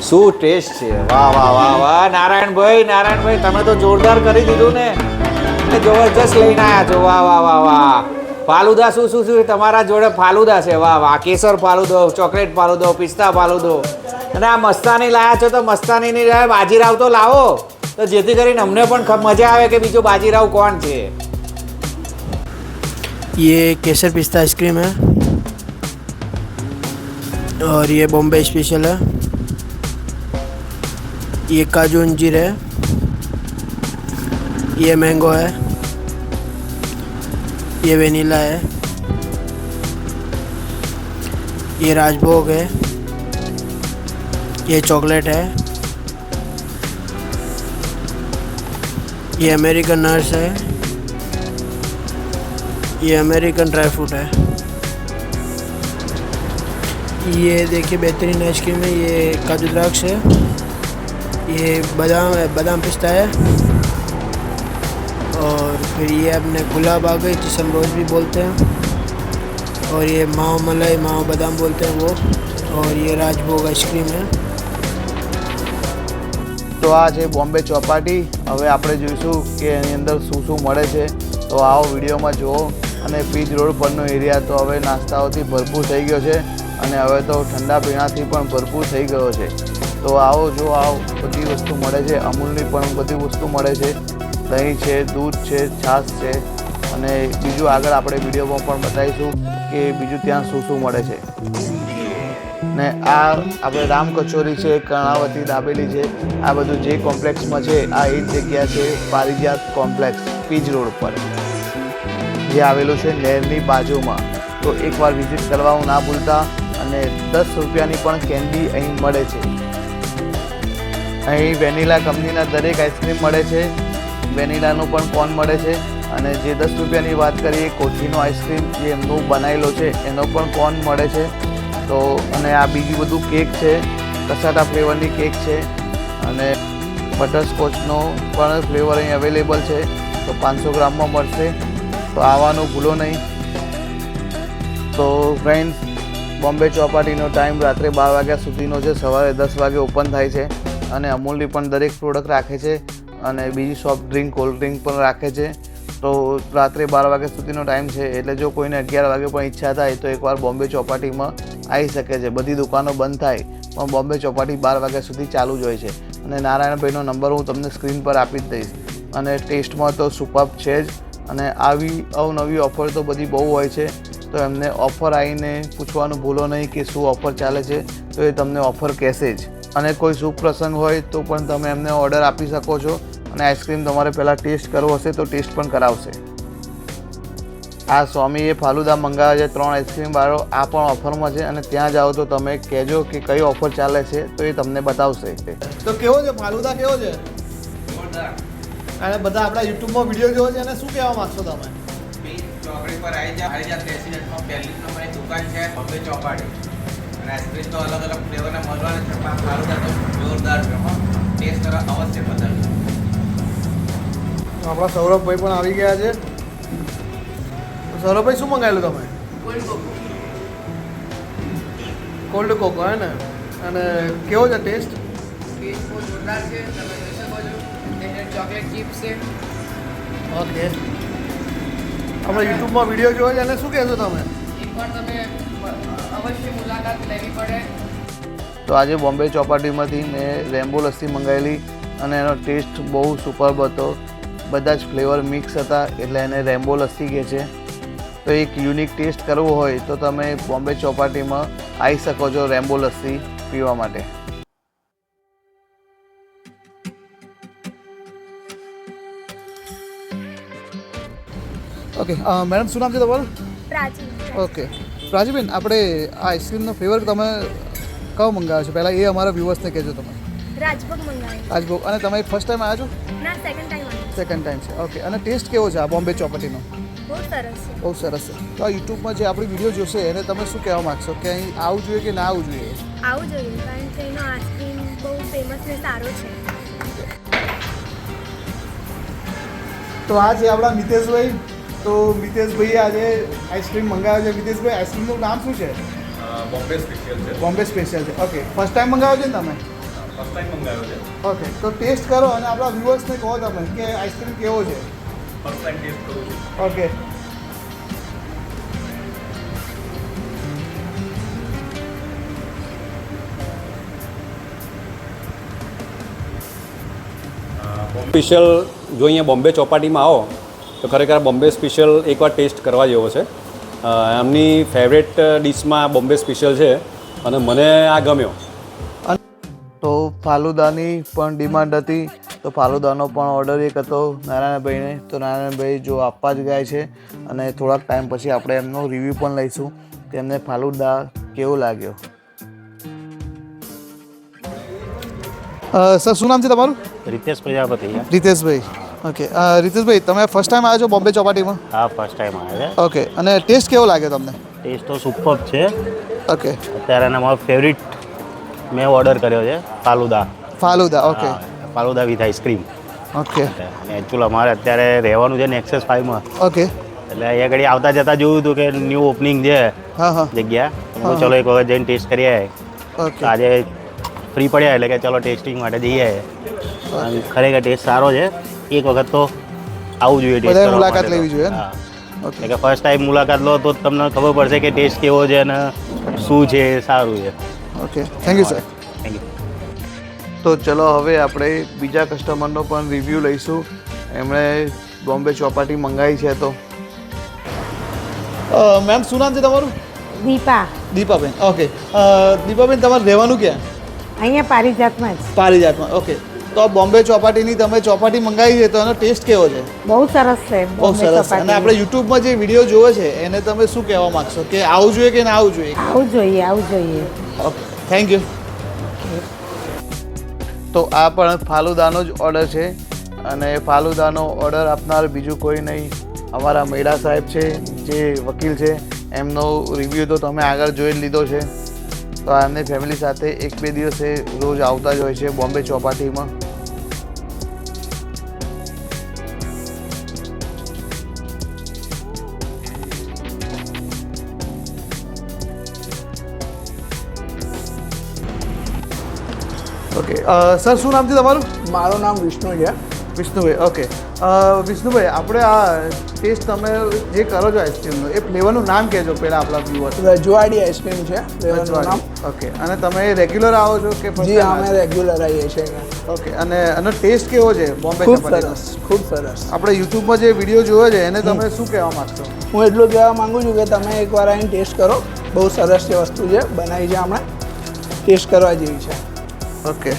શું ટેસ્ટ છે વાહ વાહ વાહ વાહ નારાયણભાઈ નારાયણભાઈ તમે તો જોરદાર કરી દીધું ને એ જબરજસ્ત લઈને આવ્યા છો વાહ વાહ વાહ વાહ ફાલુદા શું શું શું તમારા જોડે ફાલુદા છે વાહ વાહ કેસર ફાલુદો ચોકલેટ ફાલુદો પિસ્તા ફાલુદો અને આ મસ્તાની લાયા છો તો મસ્તાનીની જાય બાજીરાવ તો લાવો તો જેથી કરીને અમને પણ ખ- મજા આવે કે બીજો બાજીરાવ કોણ છે ये केसर पिस्ता आइसक्रीम है और ये बॉम्बे स्पेशल है ये काजू अंजीर है। ये मैंगो है। ये वेनीला है। ये राजभोग है। ये चॉकलेट है। ये अमेरिकन नर्स है। ये अमेरिकन ड्राई फ्रूट है। ये देखिए बेहतरीन आइसक्रीम है। ये काजू द्राक्ष है। ये बादाम है बादाम पिस्ता है और फिर ये अपने गुलाब आ गई जिसे हम रोज़ भी बोलते हैं और ये माओ मलाई माओ बादाम बोलते हैं वो और ये राजभोग आइसक्रीम है તો આ છે બોમ્બે ચોપાટી હવે આપણે જોઈશું કે એની અંદર શું શું મળે છે તો આવો વિડીયોમાં જુઓ અને પીચ રોડ પરનો એરિયા તો હવે નાસ્તાઓથી ભરપૂર થઈ ગયો છે અને હવે તો ઠંડા પીણાથી પણ ભરપૂર થઈ ગયો છે. તો આવો જો આવો બધી વસ્તુ મળે છે, અમૂલની પણ બધી વસ્તુ મળે છે. દહીં છે, દૂધ છે, છાશ છે અને બીજું આગળ આપણે વિડીયોમાં પણ બતાવીશું કે બીજું ત્યાં શું શું મળે છે. ને આ આપણે રામ કચોરી છે, કર્ણાવતી દાબેલી છે, આ બધું જે કોમ્પ્લેક્સમાં છે, આ એ જ જગ્યા છે, પારિજાત કોમ્પ્લેક્સ, પીજ રોડ પર. જે આવેલું છે, નહેરની બાજુમાં. તો એકવાર વિઝિટ કરવાનું ના ભૂલતા અને દસ રૂપિયાની પણ કેન્ડી અહીં મળે છે. અહીં વેનીલા કંપનીના દરેક આઈસ્ક્રીમ મળે છે. વેનીલાનું પણ કોન મળે છે. અને જે દસ રૂપિયાની વાત કરીએ કોથીનો આઈસ્ક્રીમ જે એમનું બનાવેલો છે, એનો પણ કોન મળે છે. તો અને આ બીજું બધું કેક છે. કસાટા ફ્લેવરની કેક છે. અને બટરસ્કોચનો પણ ફ્લેવર અહીં અવેલેબલ છે. તો પાંચસો ગ્રામમાં મળશે. તો આવવાનું ભૂલો નહીં. તો ફ્રેન્ડ્સ બોમ્બે ચોપાટીનો ટાઈમ રાત્રે બાર વાગ્યા સુધીનો છે. સવારે દસ વાગે ઓપન થાય છે અને અમૂલની પણ દરેક પ્રોડક્ટ રાખે છે અને બીજી સોફ્ટ ડ્રિંક, કોલ્ડ ડ્રિંક પણ રાખે છે. તો રાત્રે બાર વાગ્યા સુધીનો ટાઈમ છે એટલે જો કોઈને અગિયાર વાગે પણ ઈચ્છા થાય તો એકવાર બોમ્બે ચોપાટીમાં આવી શકે છે. બધી દુકાનો બંધ થાય પણ બોમ્બે ચોપાટી બાર વાગ્યા સુધી ચાલુ જ હોય છે. અને નારાયણભાઈનો નંબર હું તમને સ્ક્રીન પર આપી જ દઈશ. અને ટેસ્ટમાં તો સુપર છે જ. અને આવી અવનવી ઓફર તો બધી બહુ હોય છે. તો એમને ઓફર આવીને પૂછવાનું ભૂલો નહીં કે શું ઓફર ચાલે છે તો એ તમને ઓફર કહેશે જ. અને કોઈ શુભ પ્રસંગ હોય તો પણ તમે એમને ઓર્ડર આપી શકો છો અને આઈસ્ક્રીમ તમારે પહેલાં ટેસ્ટ કરવો હશે તો ટેસ્ટ પણ કરાવશે. આ સ્વામીએ ફાલુદા મંગાવ્યા છે ત્રણ આઈસ્ક્રીમ વાળો આ પણ ઓફરમાં છે અને ત્યાં જાઓ તો તમે કહેજો કે કઈ ઓફર ચાલે છે તો એ તમને બતાવશે. તો કેવો છે? ફાલુદા કેવો છે? અને બધા આપણા યુટ્યુબમાં વીડિયો જોવો છે અને શું કહેવા માગશો તમે? ચોકડી પર આવી જાય આવી જાય રેસિડેન્ટમાં પહેલી નંબરની દુકાન છે બોમ્બે ચોપાટી અને આઈસ્ક્રીમ તો અલગ અલગ ફ્લેવરના મળવાના છે પણ ફાલુદા તો જોરદાર છે ટેસ્ટ કરવા અવશ્ય તો આપણા સૌરભભાઈ પણ આવી ગયા છે. સૌરભભાઈ શું મંગાવેલું તમે? કોલ્ડ કોકો હે ને? અને કેવો છે ટેસ્ટ ટેસ્ટ બહુ જોરદાર છે તમે જોઈ શકો છો ચોકલેટ ચિપ્સ છે. ઓકે આપણે યુટ્યુબમાં વીડિયો જોવો છે શું કહેશો તમે? તો આજે બોમ્બે ચોપાટીમાંથી મેં રેમ્બો લસ્સી મંગાવેલી અને એનો ટેસ્ટ બહુ સુપર્બ હતો. બધા જ ફ્લેવર મિક્સ હતા એટલે એને રેમ્બો લસ્સી કહે છે. તો એક યુનિક ટેસ્ટ કરવો હોય તો તમે બોમ્બે ચોપાટીમાં આવી શકો છો રેમ્બો લસ્સી પીવા માટે. ઓકે મેડમ શું નામ છે તમારું? પ્રાચી ઓકે પ્રાચીબેન આપણે આ આઈસ્ક્રીમનો ફ્લેવર તમે કયો મંગાવ્યો છે? પહેલાં એ અમારા વ્યૂવર્સને કહેજો તમે. રાજભોગ મંગાવ્યો. રાજભોગ. અને તમે ફર્સ્ટ ટાઈમ આવ્યા છો? ના સેકન્ડ ટાઈમ સેકન્ડ ટાઈમ છે. ઓકે અને ટેસ્ટ કેવો છે આ બોમ્બે ચોપટીનો? બહુ સરસ છે. બહુ સરસ છે. તો આ યુટ્યુબમાં જે આપણી વીડિયો જોશે એને તમે શું કહેવા માગશો? કે અહીં આવવું જોઈએ કે ના આવવું જોઈએ? આવું જોઈએ કારણ કે એનો આઈસ્ક્રીમ બહુ ફેમસ ને સારો છે. તો આ છે આપણા મિતેશભાઈ. તો મિતેશભાઈએ આજે આઈસ્ક્રીમ મંગાવ્યો છે. મિતેશભાઈ આઈસ્ક્રીમનું નામ શું છે? બોમ્બે સ્પેશિયલ છે. બોમ્બે સ્પેશિયલ છે. ઓકે ફર્સ્ટ ટાઈમ મંગાવ્યો છે ને તમે? ફર્સ્ટ ટાઈમ મંગાવ્યો છે. ઓકે તો ટેસ્ટ કરો અને આપણા વ્યુઅર્સને કહો તમે કે આઈસ્ક્રીમ કેવો છે. ફર્સ્ટ ટાઈમ ટેસ્ટ કરું છું. ઓકે સ્પેશિયલ જો અહીંયા બોમ્બે ચોપાટીમાં આવો તો ખરેખર બોમ્બે સ્પેશિયલ એકવાર ટેસ્ટ કરવા જેવો છે. એમની ફેવરેટ ડિશમાં બોમ્બે સ્પેશિયલ છે અને મને આ ગમ્યો. તો ફાલુદાની પણ ડિમાન્ડ હતી તો ફાલુદાનો પણ ઓર્ડર એક હતો નારાયણભાઈને. તો નારાયણભાઈ જો આપવા જ ગયા છે અને થોડાક ટાઈમ પછી આપણે એમનો રિવ્યૂ પણ લઈશું કે એમને ફાલુદા કેવો લાગ્યો. સર શું નામ છે તમારું? રિતેશ પ્રજાપતિ રિતેશભાઈ રીતેશભાઈ. ઓકે રીતેશભાઈ તમે ફર્સ્ટ ટાઈમ આવ્યા છો બોમ્બે ચોપાટીમાં હા ફર્સ્ટ ટાઈમ આવે છે. ઓકે અને ટેસ્ટ કેવો લાગ્યો તમને? ટેસ્ટ તો સુપર છે. ઓકે અત્યારે મારો ફેવરિટ મેં ઓર્ડર કર્યો છે falooda. Falooda okay falooda with ice cream okay અને એકચ્યુઅલ અમારે અત્યારે રહેવાનું છે નેક્સસ ફાઈવમાં ઓકે એટલે અહીંયા ઘડી આવતા જતા જોયું હતું કે ન્યૂ ઓપનિંગ છે જગ્યા. તો ચલો એક વખત જઈને ટેસ્ટ કરી આવે આજે ફ્રી પડ્યા એટલે કે ચલો ટેસ્ટિંગ માટે જઈએ. ખરેખર ટેસ્ટ સારો છે. એક વખત તો આવવું જોઈએ ટેસ્ટ કરવા મુલાકાત લેવી જોઈએ હા. ઓકે. એટલે કે ફર્સ્ટ ટાઈમ મુલાકાત લો તો તમને ખબર પડશે કે ટેસ્ટ કેવો છે અને શું છે સારું છે. Okay. Thank you sir thank you તો ચલો હવે આપણે બીજા કસ્ટમરનો પણ રિવ્યૂ લઈશું. એમણે બોમ્બે ચોપાટી મંગાવી છે તો. મેમ શું નામ છે તમારું? દીપા. દીપાબેન. ઓકે. દીપાબેન તમારે રહેવાનું ક્યાં? અહીંયા પારિજાતમાં જ. પારિજાતમાં. ઓકે. તો બોમ્બે ચોપાટીની તમે ચોપાટી મંગાવી છે તો એનો ટેસ્ટ કેવો છે? બહુ સરસ છે બહુ સરસ. અને આપણે યુટ્યુબમાં જે વીડિયો જોવે છે એને તમે શું કહેવા માંગશો? કે આવું જોઈએ કે ના આવું જોઈએ? આવું જોઈએ આવું જોઈએ. ઓકે થેન્ક યુ તો આ પણ ફાલુદાનો જ ઓર્ડર છે. અને ફાલુદાનો ઓર્ડર આપનાર બીજું કોઈ નહીં. અમારા મેડા સાહેબ છે જે વકીલ છે એમનો રિવ્યૂ તો તમે આગળ જોઈ જ લીધો છે. તો આમની ફેમિલી સાથે એક બે દિવસે રોજ આવતા જ હોય છે બોમ્બે ચોપાટીમાં. ઓકે. સર શું નામ છે તમારું? મારું નામ વિષ્ણુ છે વિષ્ણુભાઈ ઓકે વિષ્ણુભાઈ આપણે આ ટેસ્ટ તમે જે કરો છો આઈસ્ક્રીમનો એ ફ્લેવરનું નામ કહેજો પહેલાં આપણા વ્યુઅર્સ રજવાડી આઈસ્ક્રીમ છે ફ્લેવરનું નામ. ઓકે. અને તમે રેગ્યુલર આવો છો કે પછી અમે રેગ્યુલર આવીએ છીએ ઓકે. અને એનો ટેસ્ટ કેવો છે? બોમ્બે ખૂબ સરસ ખૂબ સરસ. આપણે યુટ્યુબમાં જે વીડિયો જોયો છે એને તમે શું કહેવા માંગશો? હું એટલું કહેવા માગું છું કે તમે એકવાર આવીને ટેસ્ટ કરો. બહુ સરસ જે વસ્તુ છે બનાવી છે હમણાં ટેસ્ટ કરવા જેવી છે. ઓકે